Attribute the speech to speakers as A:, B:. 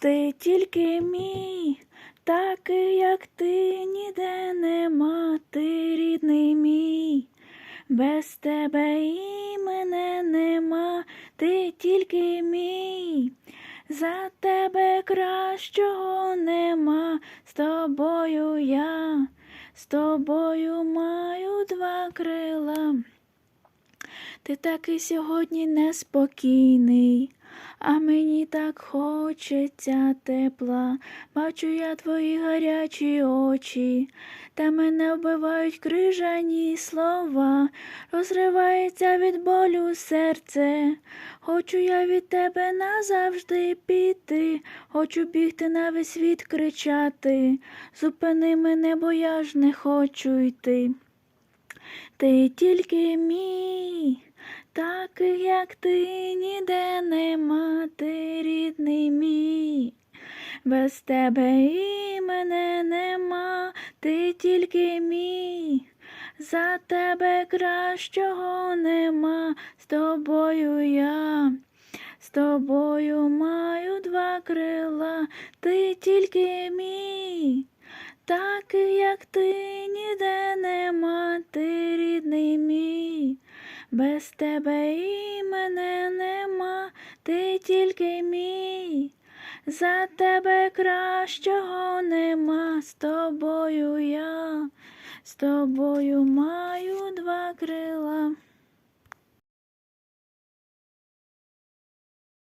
A: Ти тільки мій, такий, як ти, ніде нема, ти рідний мій. Без тебе і мене нема, ти тільки мій. За тебе кращого нема, з тобою я, з тобою маю два крила. Ти такий сьогодні неспокійний, а мені так хочеться тепла. Бачу я твої гарячі очі, та мене вбивають крижані слова, розривається від болю серце. Хочу я від тебе назавжди піти, хочу бігти на весь світ кричати. Зупини мене, бо я ж не хочу йти. Ти тільки мій, такий, як ти, ніде нема, ти рідний мій. Без тебе і мене нема, ти тільки мій. За тебе кращого нема, з тобою я, з тобою маю два крила, ти тільки мій. Такий, як ти, ніде нема, ти рідний мій. Без тебе і мене нема, ти тільки мій. За тебе кращого нема, з тобою я, з тобою крила.